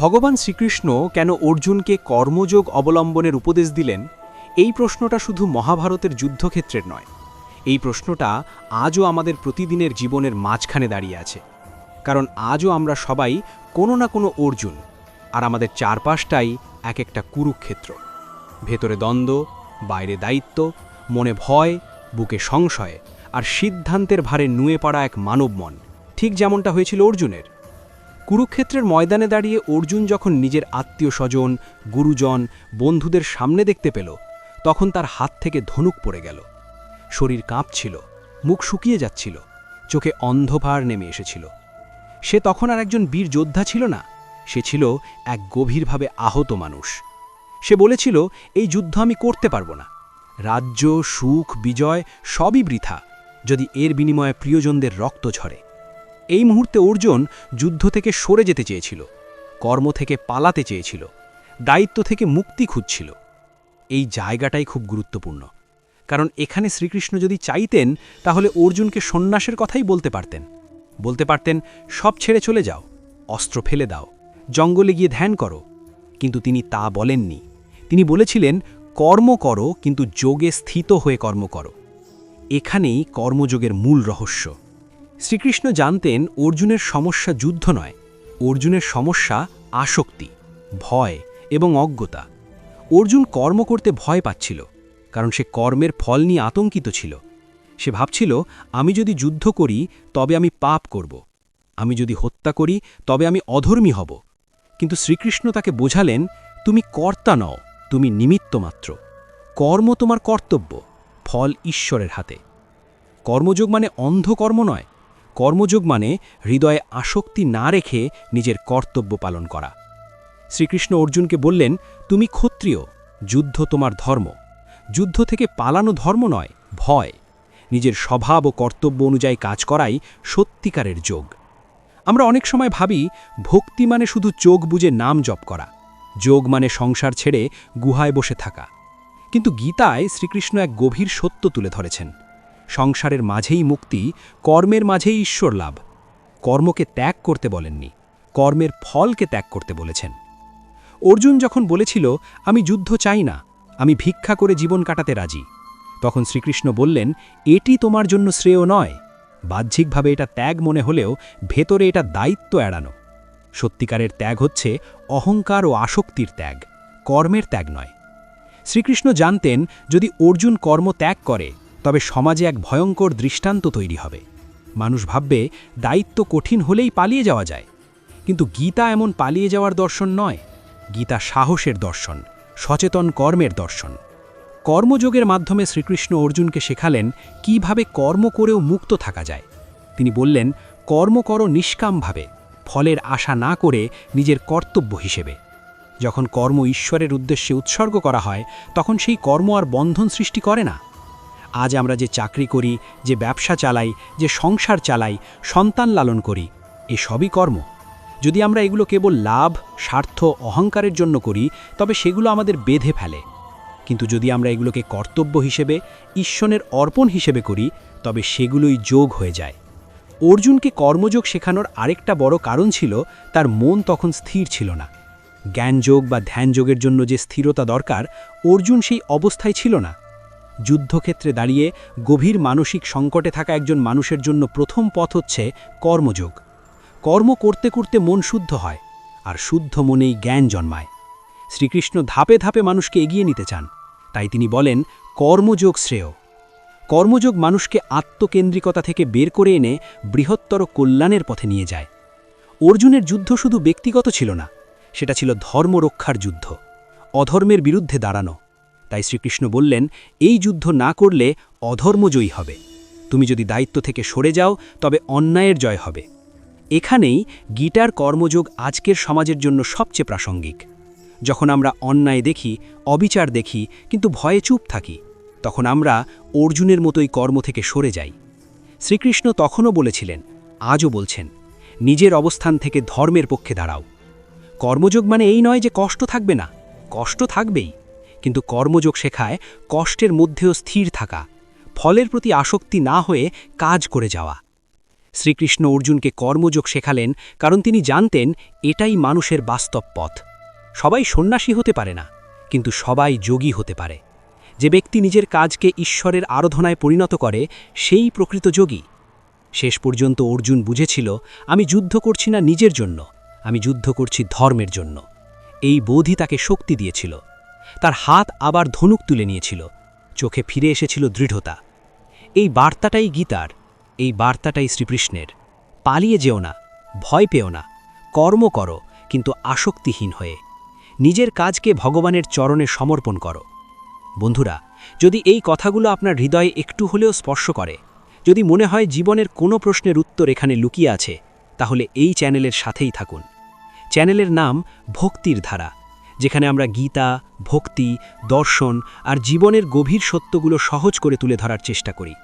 ভগবান শ্রীকৃষ্ণ কেন অর্জুনকে কর্মযোগ অবলম্বনের উপদেশ দিলেন? এই প্রশ্নটা শুধু মহাভারতের যুদ্ধক্ষেত্রের নয়। এই প্রশ্নটা আজও আমাদের প্রতিদিনের জীবনের মাঝখানে দাঁড়িয়ে আছে। কারণ আজও আমরা সবাই কোনো না কোনো অর্জুন, আর আমাদের চারপাশটাই এক একটা কুরুক্ষেত্র। ভেতরে দ্বন্দ্ব, বাইরে দায়িত্ব, মনে ভয়, বুকে সংশয়, আর সিদ্ধান্তের ভারে নুয়ে পড়া এক মানব মন ঠিক যেমনটা হয়েছিল অর্জুনের। কুরুক্ষেত্রের ময়দানে দাঁড়িয়ে অর্জুন যখন নিজের আত্মীয় স্বজন গুরুজন, বন্ধুদের সামনে দেখতে পেল, তখন তার হাত থেকে ধনুক পড়ে গেল। শরীর কাঁপছিল, মুখ শুকিয়ে যাচ্ছিল, চোখে অন্ধভার নেমে এসেছিল। সে তখন আর একজন বীর যোদ্ধা ছিল না, সে ছিল এক গভীরভাবে আহত মানুষ। সে বলেছিল, এই যুদ্ধ আমি করতে পারব না। রাজ্য, সুখ, বিজয় সবই বৃথা, যদি এর বিনিময়ে প্রিয়জনদের রক্ত ঝরে। এই মুহূর্তে অর্জুন যুদ্ধ থেকে সরে যেতে চেয়েছিল, কর্ম থেকে পালাতে চেয়েছিল, দায়িত্ব থেকে মুক্তি খুঁজছিল। এই জায়গাটাই খুব গুরুত্বপূর্ণ, কারণ এখানে শ্রীকৃষ্ণ যদি চাইতেন, তাহলে অর্জুনকে সন্ন্যাসের কথাই বলতে পারতেন। বলতে পারতেন, সব ছেড়ে চলে যাও, অস্ত্র ফেলে দাও, জঙ্গলে গিয়ে ধ্যান করো। কিন্তু তিনি তা বলেননি। তিনি বলেছিলেন, কর্ম করো, কিন্তু যোগে স্থিত হয়ে কর্ম করো। এখানেই কর্মযোগের মূল রহস্য। শ্রীকৃষ্ণ জানতেন অর্জুনের সমস্যা যুদ্ধ নয়, অর্জুনের সমস্যা আসক্তি, ভয় এবং অজ্ঞতা। অর্জুন কর্ম করতে ভয় পাচ্ছিল, কারণ সে কর্মের ফল নিয়ে আতঙ্কিত ছিল। সে ভাবছিল, আমি যদি যুদ্ধ করি, তবে আমি পাপ করব। আমি যদি হত্যা করি, তবে আমি অধর্মী হব। কিন্তু শ্রীকৃষ্ণ তাকে বোঝালেন, তুমি কর্তা নও, তুমি নিমিত্ত মাত্র। কর্ম তোমার কর্তব্য, ফল ঈশ্বরের হাতে। কর্মযোগ মানে অন্ধকর্ম নয় কর্মযোগ মানে হৃদয়ে আসক্তি না রেখে নিজের কর্তব্য পালন করা। শ্রীকৃষ্ণ অর্জুনকে বললেন, তুমি ক্ষত্রিয়, যুদ্ধ তোমার ধর্ম। যুদ্ধ থেকে পালানো ধর্ম নয়, ভয়। নিজের স্বভাব ও কর্তব্য অনুযায়ী কাজ করাই সত্যিকারের যোগ। আমরা অনেক সময় ভাবি, ভক্তি মানে শুধু চোখ বুঝে নাম জপ করা। যোগ মানে সংসার ছেড়ে গুহায় বসে থাকা। কিন্তু গীতায় শ্রীকৃষ্ণ এক গভীর সত্য তুলে ধরেছেন। সংসারের মাঝেই মুক্তি, কর্মের মাঝেই ঈশ্বর লাভ কর্মকে ত্যাগ করতে বলেননি, কর্মের ফলকে ত্যাগ করতে বলেছেন। অর্জুন যখন বলেছিল, আমি যুদ্ধ চাই না, আমি ভিক্ষা করে জীবন কাটাতে রাজি, তখন শ্রীকৃষ্ণ বললেন, এটি তোমার জন্য শ্রেয় নয়। বাহ্যিকভাবে এটা ত্যাগ মনে হলেও ভেতরে এটা দায়িত্ব এড়ানো। সত্যিকারের ত্যাগ হচ্ছে অহংকার ও আসক্তির ত্যাগ, কর্মের ত্যাগ নয়। শ্রীকৃষ্ণ জানতেন, যদি অর্জুন কর্ম ত্যাগ করে তবে সমাজে এক ভয়ঙ্কর দৃষ্টান্ত তৈরি হবে। মানুষ ভাববে, দায়িত্ব কঠিন হলেই পালিয়ে যাওয়া যায়। কিন্তু গীতা এমন পালিয়ে যাওয়ার দর্শন নয়। গীতা সাহসের দর্শন, সচেতন কর্মের দর্শন। কর্মযোগের মাধ্যমে শ্রীকৃষ্ণ অর্জুনকে শেখালেন কীভাবে কর্ম করেও মুক্ত থাকা যায়। তিনি বললেন, কর্ম করো নিষ্কামভাবে, ফলের আশা না করে নিজের কর্তব্য হিসেবে। যখন কর্ম ঈশ্বরের উদ্দেশ্যে উৎসর্গ করা হয়, তখন সেই কর্ম আর বন্ধন সৃষ্টি করে না। আজ আমরা যে চাকরি করি, যে ব্যবসা চালাই, যে সংসার চালাই, সন্তান লালন করি, এ সবই কর্ম। যদি আমরা এগুলো কেবল লাভ, স্বার্থ, অহংকারের জন্য করি, তবে সেগুলো আমাদের বেঁধে ফেলে। কিন্তু যদি আমরা এগুলোকে কর্তব্য হিসেবে, ঈশ্বরের অর্পণ হিসেবে করি, তবে সেগুলোই যোগ হয়ে যায়। অর্জুনকে কর্মযোগ শেখানোর আরেকটা বড় কারণ ছিল, তার মন তখন স্থির ছিল না। জ্ঞানযোগ বা ধ্যানযোগের জন্য যে স্থিরতা দরকার, অর্জুন সেই অবস্থায় ছিল না। যুদ্ধক্ষেত্রে দাঁড়িয়ে গভীর মানসিক সংকটে থাকা একজন মানুষের জন্য প্রথম পথ হচ্ছে কর্মযোগ। কর্ম করতে করতে মন শুদ্ধ হয়, আর শুদ্ধ মনেই জ্ঞান জন্মায়। শ্রীকৃষ্ণ ধাপে ধাপে মানুষকে এগিয়ে নিতে চান। তাই তিনি বলেন, কর্মযোগ শ্রেয়। কর্মযোগ মানুষকে আত্মকেন্দ্রিকতা থেকে বের করে এনে বৃহত্তর কল্যাণের পথে নিয়ে যায়। অর্জুনের যুদ্ধ শুধু ব্যক্তিগত ছিল না, সেটা ছিল ধর্ম রক্ষার যুদ্ধ। অধর্মের বিরুদ্ধে দাঁড়ানো তাই শ্রীকৃষ্ণ বললেন, এই যুদ্ধ না করলে অধর্মজয়ী হবে। তুমি যদি দায়িত্ব থেকে সরে যাও, তবে অন্যায়ের জয় হবে। এখানেই গীটার কর্মযোগ আজকের সমাজের জন্য সবচেয়ে প্রাসঙ্গিক। যখন আমরা অন্যায় দেখি, অবিচার দেখি, কিন্তু ভয়ে চুপ থাকি, তখন আমরা অর্জুনের মতোই কর্ম থেকে সরে যাই। শ্রীকৃষ্ণ তখনও বলেছিলেন, আজও বলছেন, নিজের অবস্থান থেকে ধর্মের পক্ষে দাঁড়াও। কর্মযোগ মানে এই নয় যে কষ্ট থাকবে না। কষ্ট থাকবেই। কিন্তু কর্মযোগ শেখায় কষ্টের মধ্যেও স্থির থাকা, ফলের প্রতি আসক্তি না হয়ে কাজ করে যাওয়া। শ্রীকৃষ্ণ অর্জুনকে কর্মযোগ শেখালেন কারণ তিনি জানতেন এটাই মানুষের বাস্তব পথ। সবাই সন্ন্যাসী হতে পারে না, কিন্তু সবাই যোগী হতে পারে। যে ব্যক্তি নিজের কাজকে ঈশ্বরের আরাধনায় পরিণত করে, সেই প্রকৃত যোগী। শেষ পর্যন্ত অর্জুন বুঝেছিল, আমি যুদ্ধ করছি না নিজের জন্য, আমি যুদ্ধ করছি ধর্মের জন্য। এই বোধই তাকে শক্তি দিয়েছিল। তার হাত আবার ধনুক তুলে নিয়েছিল। চোখে ফিরে এসেছিল দৃঢ়তা। এই বার্তাটাই গীতার, এই বার্তাটাই শ্রীকৃষ্ণের। পালিয়ে যেও না, ভয় পেও না, কর্ম করো, কিন্তু আসক্তিহীন হয়ে। নিজের কাজকে ভগবানের চরণে সমর্পণ করো। বন্ধুরা, যদি এই কথাগুলো আপনার হৃদয়ে একটু হলেও স্পর্শ করে, যদি মনে হয় জীবনের কোনো প্রশ্নের উত্তর এখানে লুকিয়ে আছে, তাহলে এই চ্যানেলের সাথেই থাকুন। চ্যানেলের নাম ভক্তির ধারা। যেখানে আমরা গীতা, ভক্তি, দর্শন আর জীবনের গভীর সত্যগুলো সহজ করে তুলে ধরার চেষ্টা করি।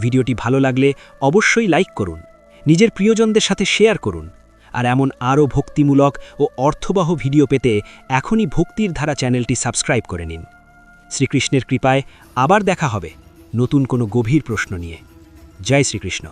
ভিডিওটি ভালো লাগলে অবশ্যই লাইক করুন, নিজের প্রিয়জনদের সাথে শেয়ার করুন, আর এমন আরও ভক্তিমূলক ও অর্থবহ ভিডিও পেতে এখনই ভক্তির ধারা চ্যানেলটি সাবস্ক্রাইব করে নিন। শ্রীকৃষ্ণের কৃপায় আবার দেখা হবে নতুন কোনো গভীর প্রশ্ন নিয়ে। জয় শ্রীকৃষ্ণ।